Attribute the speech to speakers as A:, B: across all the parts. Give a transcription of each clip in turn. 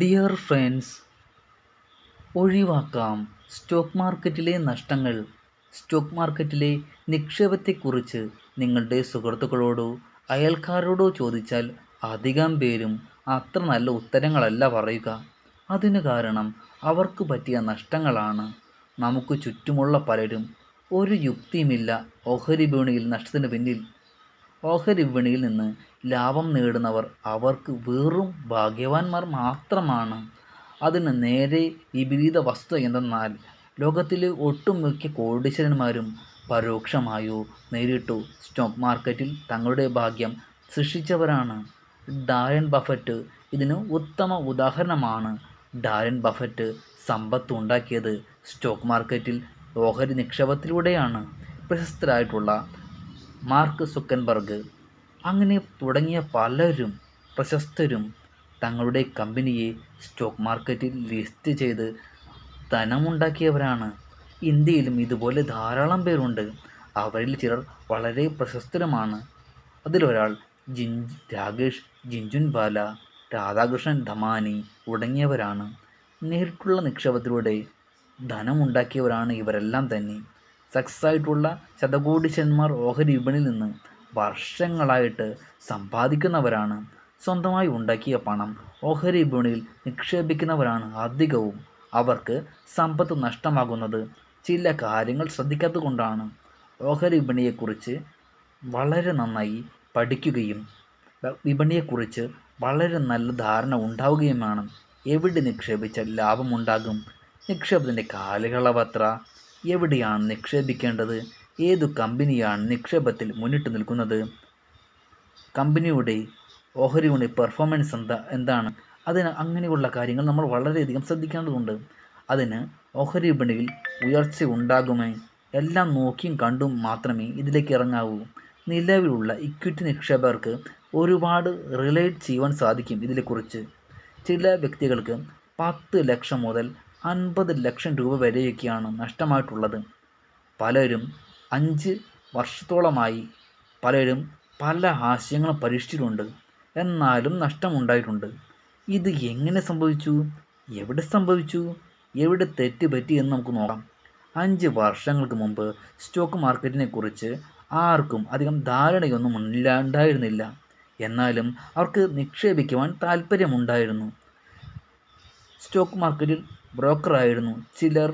A: Dear friends ഒഴിവാക്കാം. Stock മാർക്കറ്റിലെ നഷ്ടങ്ങൾ. സ്റ്റോക്ക് മാർക്കറ്റിലെ നിക്ഷേപത്തെക്കുറിച്ച് നിങ്ങളുടെ സുഹൃത്തുക്കളോടോ അയൽക്കാരോടോ ചോദിച്ചാൽ അധികം പേരും അത്ര നല്ല ഉത്തരങ്ങളല്ല പറയുക. അതിന് കാരണം അവർക്ക് പറ്റിയ നഷ്ടങ്ങളാണ്. നമുക്ക് ചുറ്റുമുള്ള പലരും ഒരു യുക്തിയുമില്ല. ഓഹരി വിപണിയിൽ നഷ്ടത്തിന് പിന്നിൽ ഓഹരി വിപണിയിൽ നിന്ന് ലാഭം നേടുന്നവർ അവർക്ക് വെറും ഭാഗ്യവാന്മാർ മാത്രമാണ്. അതിന് നേരെ വിപരീത വസ്തുത എന്തെന്നാൽ ലോകത്തിലെ ഒട്ടുമിക്ക കോടീശ്വരന്മാരും പരോക്ഷമായോ നേരിട്ടോ സ്റ്റോക്ക് മാർക്കറ്റിൽ തങ്ങളുടെ ഭാഗ്യം സൃഷ്ടിച്ചവരാണ്. ഡാരൻ ബഫറ്റ് ഇതിന് ഉത്തമ ഉദാഹരണമാണ്. ഡാരൻ ബഫറ്റ് സമ്പത്ത് ഉണ്ടാക്കിയത് സ്റ്റോക്ക് മാർക്കറ്റിൽ ഓഹരി നിക്ഷേപത്തിലൂടെയാണ്. പ്രശസ്തരായിട്ടുള്ള മാർക്ക് സുക്കൻബർഗ്. അങ്ങനെ തുടങ്ങിയ പലരും പ്രശസ്തരും തങ്ങളുടെ കമ്പനിയെ സ്റ്റോക്ക് മാർക്കറ്റിൽ ലിസ്റ്റ് ചെയ്ത് ധനമുണ്ടാക്കിയവരാണ്. ഇന്ത്യയിലും ഇതുപോലെ ധാരാളം പേരുണ്ട്. അവരിൽ ചിലർ വളരെ പ്രശസ്തരുമാണ്. അതിലൊരാൾ ജിൻ രാകേഷ് ജിൻജുൻവാല രാധാകൃഷ്ണൻ ധമാനി തുടങ്ങിയവരാണ്. നേരിട്ടുള്ള നിക്ഷേപത്തിലൂടെ ധനമുണ്ടാക്കിയവരാണ് ഇവരെല്ലാം തന്നെ. സക്സസ് ആയിട്ടുള്ള ശതകോടീശ്വരന്മാർ ഓഹരി വിപണിയിൽ നിന്ന് വർഷങ്ങളായിട്ട് സമ്പാദിക്കുന്നവരാണ്. സ്വന്തമായി ഉണ്ടാക്കിയ പണം ഓഹരി വിപണിയിൽ നിക്ഷേപിക്കുന്നവരാണ് അധികവും. അവർക്ക് സമ്പത്ത് നഷ്ടമാകുന്നത് ചില കാര്യങ്ങൾ ശ്രദ്ധിക്കാത്തത് കൊണ്ടാണ് ഓഹരി വിപണിയെക്കുറിച്ച് വളരെ നന്നായി പഠിക്കുകയും വിപണിയെക്കുറിച്ച് വളരെ നല്ല ധാരണ ഉണ്ടാവുകയും വേണം എവിടെ നിക്ഷേപിച്ചാൽ ലാഭമുണ്ടാകും? നിക്ഷേപത്തിന്റെ കാലയളവ് എത്ര? എവിടെയാണ് നിക്ഷേപിക്കേണ്ടത്? ഏതു കമ്പനിയാണ് നിക്ഷേപത്തിൽ മുന്നിട്ട് നിൽക്കുന്നത്? കമ്പനിയുടെ ഓഹരിയുടെ പെർഫോമൻസ് എന്താ എന്താണ്? അതിന് അങ്ങനെയുള്ള കാര്യങ്ങൾ നമ്മൾ വളരെയധികം ശ്രദ്ധിക്കേണ്ടതുണ്ട്. അതിന് ഓഹരി വിപണിയിൽ ഉയർച്ച ഉണ്ടാകുമേ? എല്ലാം നോക്കിയും കണ്ടും മാത്രമേ ഇതിലേക്ക് ഇറങ്ങാവൂ. നിലവിലുള്ള ഇക്വിറ്റി നിക്ഷേപകർക്ക് ഒരുപാട് റിലേറ്റ് ചെയ്യുവാൻ സാധിക്കും ഇതിനെക്കുറിച്ച്. ചില വ്യക്തികൾക്ക് പത്ത് ലക്ഷം മുതൽ അൻപത് ലക്ഷം രൂപ വരെയൊക്കെയാണ് നഷ്ടമായിട്ടുള്ളത്. പലരും അഞ്ച് വർഷത്തോളമായി പലരും പല ആശയങ്ങളും പരീക്ഷിച്ചിട്ടുണ്ട്. എന്നാലും നഷ്ടമുണ്ടായിട്ടുണ്ട്. ഇത് എങ്ങനെ സംഭവിച്ചു? എവിടെ സംഭവിച്ചു? എവിടെ തെറ്റ് പറ്റി എന്ന് നമുക്ക് നോക്കാം. അഞ്ച് വർഷങ്ങൾക്ക് മുമ്പ് സ്റ്റോക്ക് മാർക്കറ്റിനെ കുറിച്ച് ആർക്കും അധികം ധാരണയൊന്നും ഇല്ലാണ്ടായിരുന്നില്ല എന്നാലും അവർക്ക് നിക്ഷേപിക്കുവാൻ താല്പര്യമുണ്ടായിരുന്നു. സ്റ്റോക്ക് മാർക്കറ്റിൽ ബ്രോക്കറായിരുന്നു ചിലർ.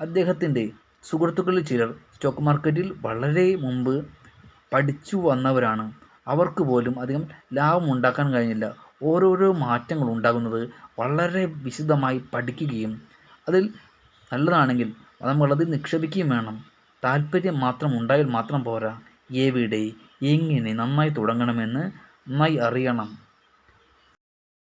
A: അദ്ദേഹത്തിന്റെ സുഹൃത്തുക്കളിൽ ചിലർ സ്റ്റോക്ക് മാർക്കറ്റിൽ വളരെ മുമ്പ് പഠിച്ചു വന്നവരാണ്. അവർക്ക് പോലും അധികം ലാഭം ഉണ്ടാക്കാൻ കഴിഞ്ഞില്ല. ഓരോരോ മാറ്റങ്ങൾ ഉണ്ടാകുന്നത് വളരെ വിശദമായി പഠിക്കുകയും അതിൽ നല്ലതാണെങ്കിൽ നമ്മളതിൽ നിക്ഷേപിക്കുകയും വേണം. താല്പര്യം മാത്രം ഉണ്ടായാൽ മാത്രം പോരാ. എവിടെ എങ്ങനെ നന്നായി തുടങ്ങണമെന്ന് നന്നായി അറിയണം.